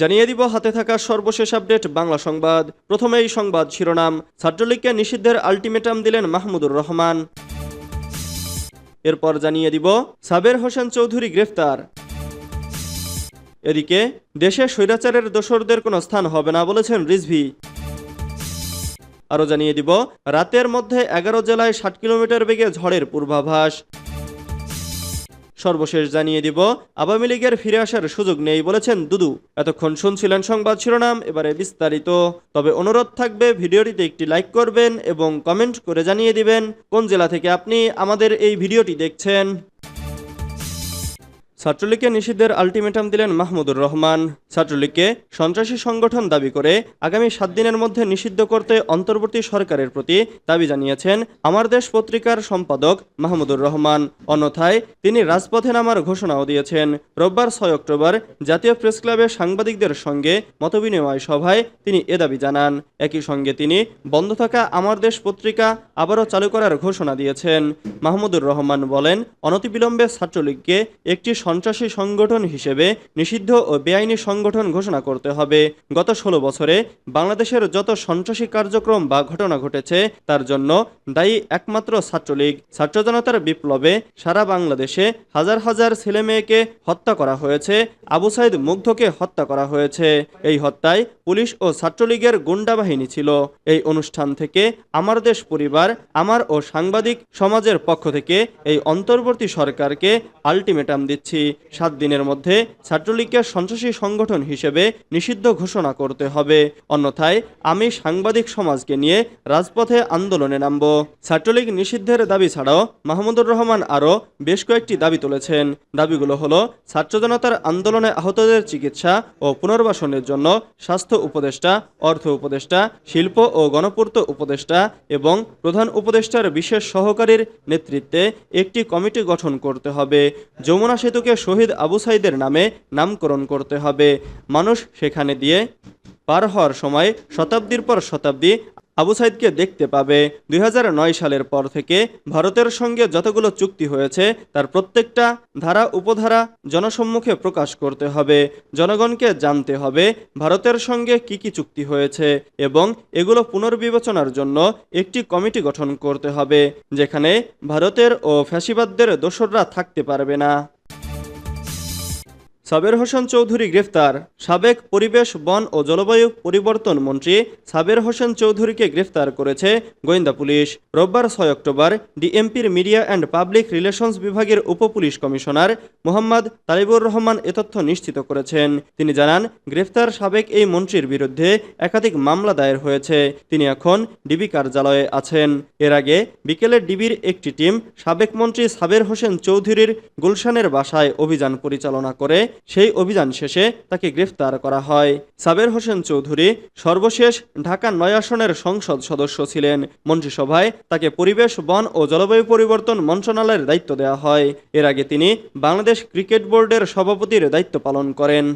জানিয়ে দিব, হাতে থাকা সর্বশেষ আপডেট বাংলা সংবাদ। প্রথমে এই সংবাদ শিরোনাম, ছাত্রলীগকে নিষিদ্ধের আলটিমেটাম দিলেন মাহমুদুর রহমান। এরপর জানিয়ে দিব, সাবের হোসেন চৌধুরী গ্রেফতার। এদিকে, দেশে স্বৈরাচারের দোসরদের কোনো স্থান হবে না বলেছেন রিজভি। আরও জানিয়ে দিব, রাতের মধ্যে এগারো জেলায় ষাট কিলোমিটার বেগে ঝড়ের পূর্বাভাস। সর্বশেষ জানিয়ে দিব, আওয়ামী লীগের ফিরে আসার সুযোগ নেই বলেছেন দুদু। এতক্ষণ শুনছিলেন সংবাদ শিরোনাম, এবারে বিস্তারিত। তবে অনুরোধ থাকবে, ভিডিওটিতে একটি লাইক করবেন এবং কমেন্ট করে জানিয়ে দিবেন, কোন জেলা থেকে আপনি আমাদের এই ভিডিওটি দেখছেন। ছাত্রলীগকে নিষিদ্ধের আলটিমেটাম দিলেন মাহমুদুর রহমান। ছাত্রলীগকে সন্ত্রাসী সংগঠন দাবি করে আগামী সাত দিনের মধ্যে নিষিদ্ধ করতে অন্তর্বর্তী সরকারের প্রতি দাবি জানিয়েছেন আমার দেশ পত্রিকার সম্পাদক মাহমুদুর রহমান। অন্যথায় তিনি রাজপথে নামার ঘোষণাও দিয়েছেন। রোববার ছয় অক্টোবর জাতীয় প্রেস ক্লাবে সাংবাদিকদের সঙ্গে মতবিনিময় সভায় তিনি এ দাবি জানান। একই সঙ্গে তিনি বন্ধ থাকা আমার দেশ পত্রিকা আবারও চালু করার ঘোষণা দিয়েছেন। মাহমুদুর রহমান বলেন, অনতিবিলম্বে ছাত্রলীগকে একটি সন্ত্রাসী সংগঠন হিসেবে নিষিদ্ধ ও বেআইনি সংগঠন ঘোষণা করতে হবে। গত ষোলো বছরে বাংলাদেশের যত সন্ত্রাসী কার্যক্রম বা ঘটনা ঘটেছে, তার জন্য দায়ী একমাত্র ছাত্রলীগ। ছাত্র জনতার বিপ্লবে সারা বাংলাদেশে হাজার হাজার ছেলে মেয়েকে হত্যা করা হয়েছে, আবু সাইদ মুগ্ধকে হত্যা করা হয়েছে। এই হত্যায় পুলিশ ও ছাত্রলীগের গুন্ডা বাহিনী ছিল। এই অনুষ্ঠান থেকে আমার দেশ পরিবার, আমার ও সাংবাদিক সমাজের পক্ষ থেকে এই অন্তর্বর্তী সরকারকে আলটিমেটাম দিচ্ছি। সাত দিনের মধ্যে ছাত্রলীগকে সন্ত্রাসী সংগঠন হিসেবে নিষিদ্ধ ঘোষণা করতে হবে। অন্যথায় আমি সাংবাদিক সমাজকে নিয়ে রাজপথে আন্দোলনে নামব। ছাত্রলীগ নিষিদ্ধের দাবি ছাড়াও মাহমুদুর রহমান আরও বেশ কয়েকটি দাবি তুলেছেন। দাবিগুলো হলো, ছাত্র জনতার আন্দোলনে আহতদের চিকিৎসা ও পুনর্বাসনের জন্য স্বাস্থ্য উপদেষ্টা, অর্থ উপদেষ্টা, শিল্প ও গণপূর্ত উপদেষ্টা এবং প্রধান উপদেষ্টার বিশেষ সহকারীর নেতৃত্বে একটি কমিটি গঠন করতে হবে। যমুনা সেতুকে শহীদ আবু সাইদের নামে নামকরণ করতে হবে। মানুষ সেখানে দিয়ে পার হওয়ার সময় শতাব্দীর পর শতাব্দী আবু সাইদকে দেখতে পাবে। দুই হাজার নয় সালের পর থেকে ভারতের সঙ্গে যতগুলো চুক্তি হয়েছে, তার প্রত্যেকটা ধারা উপধারা জনসম্মুখে প্রকাশ করতে হবে। জনগণকে জানতে হবে ভারতের সঙ্গে কি কি চুক্তি হয়েছে এবং এগুলো পুনর্বিবেচনার জন্য একটি কমিটি গঠন করতে হবে, যেখানে ভারতের ও ফ্যাসিবাদদের দোসররা থাকতে পারবে না। সাবের হোসেন চৌধুরী গ্রেফতার। সাবেক পরিবেশ, বন ও জলবায়ু পরিবর্তন মন্ত্রী সাবের হোসেন চৌধুরীকে গ্রেফতার করেছে গোয়েন্দা পুলিশ। রোববার ছয় অক্টোবর ডিএমপির মিডিয়া অ্যান্ড পাবলিক রিলেশনস বিভাগের উপপুলিশ কমিশনার মোহাম্মদ তালিবুর রহমান এ তথ্য নিশ্চিত করেছেন। তিনি জানান, গ্রেফতার সাবেক এই মন্ত্রীর বিরুদ্ধে একাধিক মামলা দায়ের হয়েছে। তিনি এখন ডিবি কার্যালয়ে আছেন। এর আগে বিকেলে ডিবির একটি টিম সাবেক মন্ত্রী সাবের হোসেন চৌধুরীর গুলশানের বাসায় অভিযান পরিচালনা করে সেই অভিযান শেষে তাকে গ্রেফতার করা হয়। সাবের হোসেন চৌধুরী সর্বশেষ ঢাকা নয় আসনের সংসদ সদস্য ছিলেন। মন্ত্রিসভায় তাকে পরিবেশ, বন ও জলবায়ু পরিবর্তন মন্ত্রণালয়ের দায়িত্ব দেওয়া হয়। এর আগে তিনি বাংলাদেশ ক্রিকেট বোর্ডের সভাপতির দায়িত্ব পালন করেন।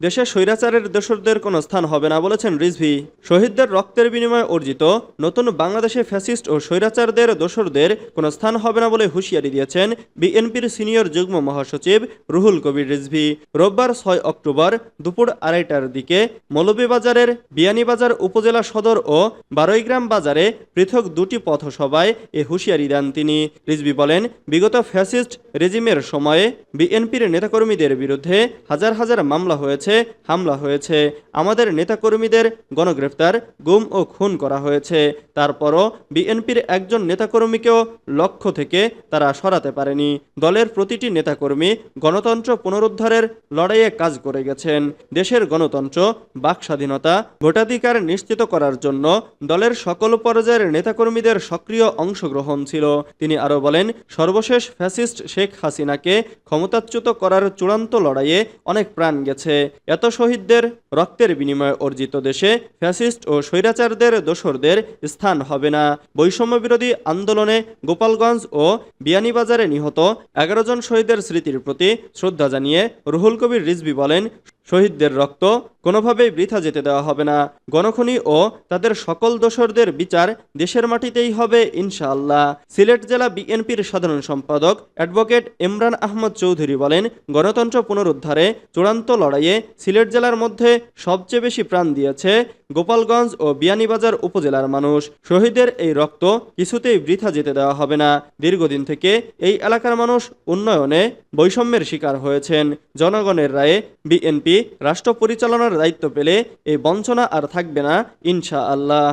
দেশে স্বৈরাচারের দোসরদের কোনো স্থান হবে না বলেছেন রিজভি। শহীদদের রক্তের বিনিময়ে অর্জিত নতুন বাংলাদেশে ফ্যাসিস্ট ও স্বৈরাচারদের দোসরদের কোনো স্থান হবে না বলে হুঁশিয়ারি দিয়েছেন বিএনপির সিনিয়র যুগ্ম মহাসচিব রুহুল কবির রিজভি। রোববার ছয় অক্টোবর দুপুর আড়াইটার দিকে মৌলভীবাজারের বিয়ানীবাজার উপজেলা সদর ও বারৈগ্রাম বাজারে পৃথক দুটি পথসভায় এ হুঁশিয়ারি দেন তিনি। রিজভি বলেন, বিগত ফ্যাসিস্ট রেজিমের সময়ে বিএনপির নেতাকর্মীদের বিরুদ্ধে হাজার হাজার মামলা হয়েছে হামলা হয়েছে। আমাদের নেতাকর্মীদের গণগ্রেফতার, গুম ও খুন করা হয়েছে। তারপরও বিএনপির একজন নেতাকর্মীকেও লক্ষ্য থেকে তারা সরাতে পারেনি। দলের প্রতিটি নেতাকর্মী গণতন্ত্র পুনরুদ্ধারের লড়াইয়ে কাজ করে গেছেন। দেশের গণতন্ত্র বাক স্বাধীনতা ভোটাধিকার নিশ্চিত করার জন্য দলের সকল পর্যায়ের নেতাকর্মীদের সক্রিয় অংশগ্রহণ ছিল। তিনি আরও বলেন, সর্বশেষ ফ্যাসিস্ট শেখ হাসিনাকে ক্ষমতাচ্যুত করার চূড়ান্ত লড়াইয়ে অনেক প্রাণ গেছে। এত শহীদদের রক্তের বিনিময়ে অর্জিত দেশে ফ্যাসিস্ট ও স্বৈরাচারদের দোসরদের স্থান হবে না। বৈষম্য বিরোধী আন্দোলনে গোপালগঞ্জ ও বিয়ানীবাজারে নিহত এগারো জন শহীদের স্মৃতির প্রতি শ্রদ্ধা জানিয়ে রুহুল কবির রিজবি বলেন, শহীদদের রক্ত কোনোভাবেই বৃথা যেতে দেওয়া হবে না। গণখনি ও তাদের সকল দোসরদের বিচার দেশের মাটিতেই হবে ইনশাআল্লাহ। সিলেট জেলা বিএনপির সাধারণ সম্পাদক অ্যাডভোকেট ইমরান আহমদ চৌধুরী বলেন, গণতন্ত্র পুনরুদ্ধারে চূড়ান্ত লড়াইয়ে সিলেট জেলার মধ্যে সবচেয়ে বেশি প্রাণ দিয়েছে গোপালগঞ্জ ও বিয়ানীবাজার উপজেলার মানুষ। শহীদের এই রক্ত কিছুতেই বৃথা যেতে দেওয়া হবে না। দীর্ঘদিন থেকে এই এলাকার মানুষ উন্নয়নে বৈষম্যের শিকার হয়েছেন। জনগণের রায়ে বিএনপি রাষ্ট্র পরিচালনার দায়িত্ব পেলে এই বঞ্চনা আর থাকবে না ইনশা আল্লাহ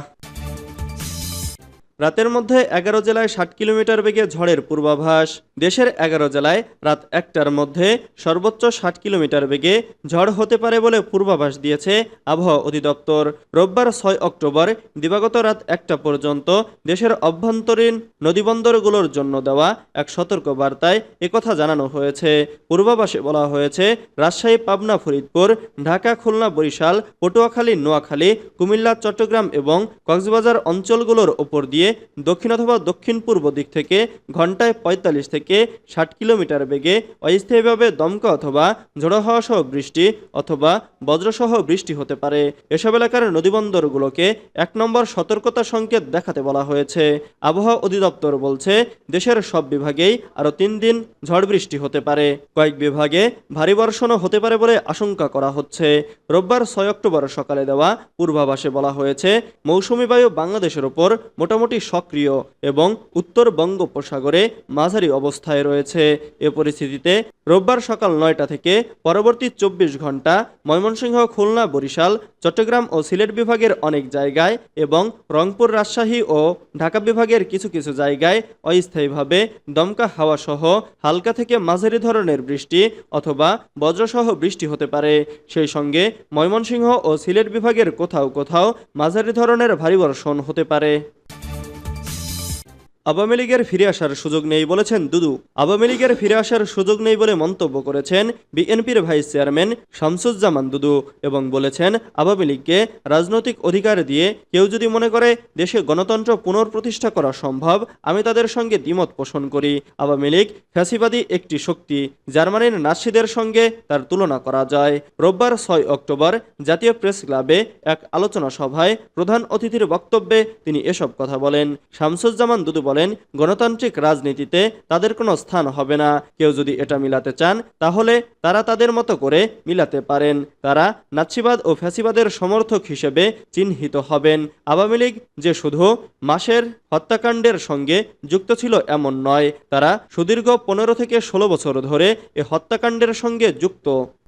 রাতের মধ্যে এগারো জেলায় ষাট কিলোমিটার বেগে ঝড়ের পূর্বাভাস। দেশের এগারো জেলায় রাত একটার মধ্যে সর্বোচ্চ ষাট কিলোমিটার বেগে ঝড় হতে পারে বলে পূর্বাভাস দিয়েছে আবহাওয়া অধিদপ্তর। রোববার ছয় অক্টোবর, দিবাগত রাত একটা পর্যন্ত দেশের অভ্যন্তরীণ নদীবন্দরগুলোর জন্য দেওয়া এক সতর্ক বার্তায় একথা জানানো হয়েছে। পূর্বাভাসে বলা হয়েছে, রাজশাহী, পাবনা, ফরিদপুর, ঢাকা, খুলনা, বরিশাল, পটুয়াখালী, নোয়াখালী, কুমিল্লা, চট্টগ্রাম এবং কক্সবাজার অঞ্চলগুলোর ওপর দিয়ে দক্ষিণ অথবা দক্ষিণ পূর্ব দিক থেকে ঘন্টায় পঁয়তাল্লিশ থেকে ষাট কিলোমিটার বেগে অস্থায়ীভাবে দমকা অথবা ঝোড়ো হাওয়া সহ বৃষ্টি অথবা বজ্রসহ বৃষ্টি হতে পারে। এসব এলাকার নদীবন্দরগুলোকে এক নম্বর সতর্কতা সংকেত দেখাতে বলা হয়েছে। আবহাওয়া অধিদপ্তর বলছে, দেশের সব বিভাগেই আরও তিন দিন ঝড় বৃষ্টি হতে পারে। কয়েক বিভাগে ভারী বর্ষণও হতে পারে বলে আশঙ্কা করা হচ্ছে। রোববার ছয় অক্টোবর সকালে দেওয়া পূর্বাভাসে বলা হয়েছে, মৌসুমী বায়ু বাংলাদেশের ওপর মোটামুটি সক্রিয় এবং উত্তর বঙ্গোপসাগরে মাঝারি অবস্থায় রয়েছে। এ পরিস্থিতিতে রোববার সকাল নয়টা থেকে পরবর্তী চব্বিশ ঘণ্টা ময়মনসিংহ, খুলনা, বরিশাল, চট্টগ্রাম ও সিলেট বিভাগের অনেক জায়গায় এবং রংপুর, রাজশাহী ও ঢাকা বিভাগের কিছু কিছু জায়গায় অস্থায়ীভাবে দমকা হাওয়া সহ হালকা থেকে মাঝারি ধরনের বৃষ্টি অথবা বজ্রসহ বৃষ্টি হতে পারে। সেই সঙ্গে ময়মনসিংহ ও সিলেট বিভাগের কোথাও কোথাও মাঝারি ধরনের ভারী বর্ষণ হতে পারে। আওয়ামী লীগের ফিরে আসার সুযোগ নেই বলেছেন দুদু। আওয়ামী লীগের ফিরে আসার সুযোগ নেই বলে মন্তব্য করেছেন বিএনপির ভাইস চেয়ারম্যান শামসুজ্জামান দুদু এবং বলেছেন আওয়ামী লীগকে রাজনৈতিক অধিকার দিয়ে কেউ যদি মনে করে দেশে গণতন্ত্র পুনঃপ্রতিষ্ঠা করা সম্ভব, আমি তাদের সঙ্গে দ্বিমত পোষণ করি। আওয়ামী লীগ ফ্যাসিবাদী একটি শক্তি, জার্মানির নাসিদের সঙ্গে তার তুলনা করা যায়। রোববার ছয় অক্টোবর জাতীয় প্রেস ক্লাবে এক আলোচনা সভায় প্রধান অতিথির বক্তব্যে তিনি এসব কথা বলেন। শামসুজ্জামান দুদু বলেন, গণতান্ত্রিক রাজনীতিতে তাদের কোনো স্থান হবে না। কেউ যদি এটা মিলাতে চান, তাহলে তারা তাদের মতো করে মিলাতে পারেন। তারা নাৎসিবাদ ও ফ্যাসিবাদের সমর্থক হিসেবে চিহ্নিত হবেন। আওয়ামী লীগ যে শুধু মাসের হত্যাকাণ্ডের সঙ্গে যুক্ত ছিল এমন নয়, তারা সুদীর্ঘ পনেরো থেকে ষোলো বছর ধরে এ হত্যাকাণ্ডের সঙ্গে যুক্ত।